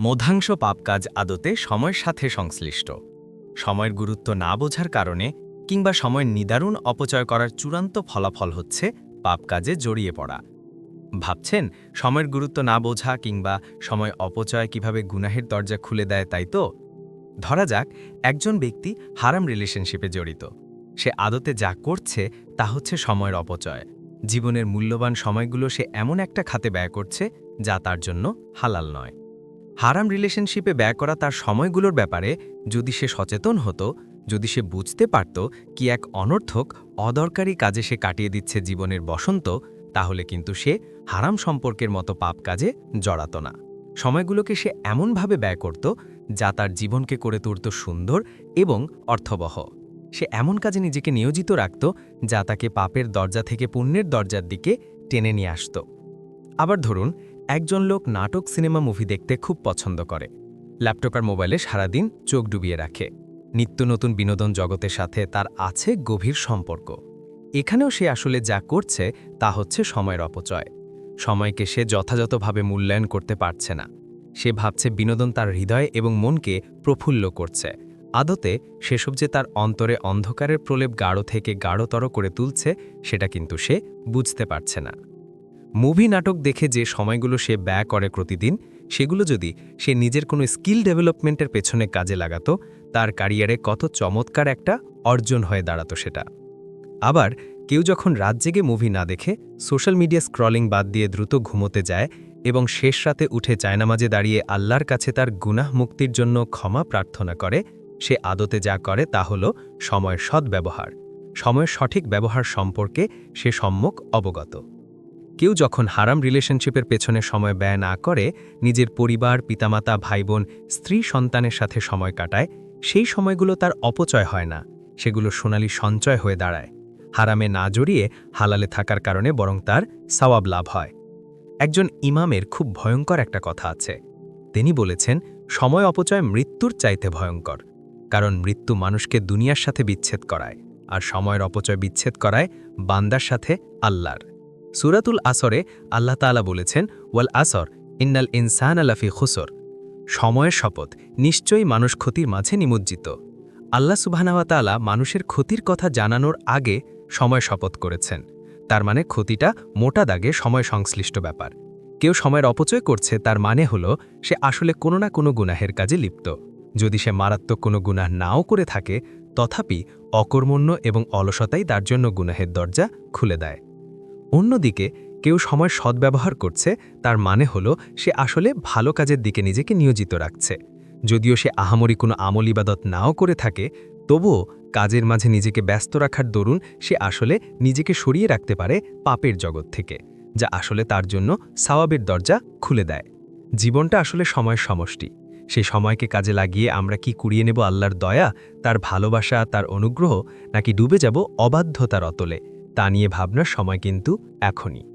মধ্যাংশ পাপ কাজ আদতে সময়ের সাথে সংশ্লিষ্ট। সময়ের গুরুত্ব না বোঝার কারণে কিংবা সময়ের নিদারুণ অপচয় করার চূড়ান্ত ফলাফল হচ্ছে পাপ কাজে জড়িয়ে পড়া। ভাবছেন, সময়ের গুরুত্ব না বোঝা কিংবা সময় অপচয় কীভাবে গুনাহের দরজা খুলে দেয় তাই তো? ধরা যাক, একজন ব্যক্তি হারাম রিলেশনশিপে জড়িত। সে আদতে যা করছে তা হচ্ছে সময়ের অপচয়। জীবনের মূল্যবান সময়গুলো সে এমন একটা খাতে ব্যয় করছে যা তার জন্য হালাল নয়। হারাম রিলেশনশিপে ব্যয় করা তার সময়গুলোর ব্যাপারে যদি সে সচেতন হতো, যদি সে বুঝতে পারত কি এক অনর্থক, অদরকারি কাজে সে কাটিয়ে দিচ্ছে জীবনের বসন্ত, তাহলে কিন্তু সে হারাম সম্পর্কের মতো পাপ কাজে জড়াত না। সময়গুলোকে সে এমনভাবে ব্যয় করত, যা তার জীবনকে করে তুলত সুন্দর এবং অর্থবহ। সে এমন কাজে নিজেকে নিয়োজিত রাখত, যা তাকে পাপের দরজা থেকে পুণ্যের দরজার দিকে টেনে নিয়ে আসত। আবার ধরুন একজন লোক নাটক সিনেমা মুভি দেখতে খুব পছন্দ করে। ল্যাপটপ আর মোবাইলে সারাদিন চোখ ডুবিয়ে রাখে। নিত্য নতুন বিনোদন জগতের সাথে তার আছে গভীর সম্পর্ক। এখানেও সে আসলে যা করছে, তা হচ্ছে সময়ের অপচয়। সময়কে সে যথাযথভাবে মূল্যায়ন করতে পারছে না। সে ভাবছে বিনোদন তার হৃদয় এবং মনকে প্রফুল্ল করছে। আদতে সেসব যে তার অন্তরে অন্ধকারের প্রলেপ গাঢ় থেকে গাঢ়তর করে তুলছে, সেটা কিন্তু সে বুঝতে পারছে না। মুভি নাটক দেখে যে সময়গুলো সে ব্যয় করে প্রতিদিন, সেগুলো যদি সে নিজের কোনো স্কিল ডেভেলপমেন্টের পেছনে কাজে লাগাতো, তার ক্যারিয়ারে কত চমৎকার একটা অর্জন হয়ে দাঁড়াতো সেটা। আবার কেউ যখন রাত জেগে মুভি না দেখে, সোশ্যাল মিডিয়া স্ক্রলিং বাদ দিয়ে দ্রুত ঘুমোতে যায় এবং শেষ রাতে উঠে চায়নামাজে দাঁড়িয়ে আল্লাহর কাছে তার গুনাহ মুক্তির জন্য ক্ষমা প্রার্থনা করে, সে আদতে যা করে তা হল সময়ের সদ্ব্যবহার। সময়ের সঠিক ব্যবহার সম্পর্কে সে সম্মুখ অবগত। কেউ যখন হারাম রিলেশনশিপের পেছনে সময় ব্যয় না করে, নিজের পরিবার, পিতামাতা, ভাইবোন, স্ত্রী, সন্তানের সাথে সময় কাটায়, সেই সময়গুলো তার অপচয় হয় না। সেগুলো সোনালি সঞ্চয় হয়ে দাঁড়ায়। হারামে না জড়িয়ে হালালে থাকার কারণে বরং তার সওয়াব লাভ হয়। একজন ইমামের খুব ভয়ঙ্কর একটা কথা আছে। তিনি বলেছেন, সময় অপচয় মৃত্যুর চাইতে ভয়ঙ্কর, কারণ মৃত্যু মানুষকে দুনিয়ার সাথে বিচ্ছেদ করায়, আর সময়ের অপচয় বিচ্ছেদ করায় বান্দার সাথে আল্লাহর। সুরাতুল আসরে আল্লাহ তাআলা বলেছেন, ওয়াল আসর, ইন্নাল ইনসান আলাফি খুসর। সময়ের শপথ, নিশ্চয়ই মানুষ ক্ষতির মাঝে নিমজ্জিত। আল্লাহ সুবহানাওয়া তাআলা মানুষের ক্ষতির কথা জানানোর আগে সময় শপথ করেছেন। তার মানে ক্ষতিটা মোটা দাগে সময় সংশ্লিষ্ট ব্যাপার। কেউ সময়ের অপচয় করছে, তার মানে হলো সে আসলে কোনো না কোনো গুনাহের কাজে লিপ্ত। যদি সে মারাত্মক কোনো গুনাহ নাও করে থাকে, তথাপি অকর্মণ্য এবং অলসতাই তার জন্য গুনাহের দরজা খুলে দেয়। অন্যদিকে, কেউ সময় সদ্ব্যবহার করছে, তার মানে হলো সে আসলে ভালো কাজের দিকে নিজেকে নিয়োজিত রাখছে। যদিও সে আহামরি কোনো আমল ইবাদত নাও করে থাকে, তবুও কাজের মাঝে নিজেকে ব্যস্ত রাখার দরুন সে আসলে নিজেকে সরিয়ে রাখতে পারে পাপের জগৎ থেকে, যা আসলে তার জন্য সাওয়াবের দরজা খুলে দেয়। জীবনটা আসলে সময়ের সমষ্টি। সেই সময়কে কাজে লাগিয়ে আমরা কি কুড়িয়ে নেব আল্লাহর দয়া, তার ভালোবাসা, তার অনুগ্রহ, নাকি ডুবে যাব অবাধ্যতার অতলে? তা নিয়ে ভাবনার সময় কিন্তু এখনই।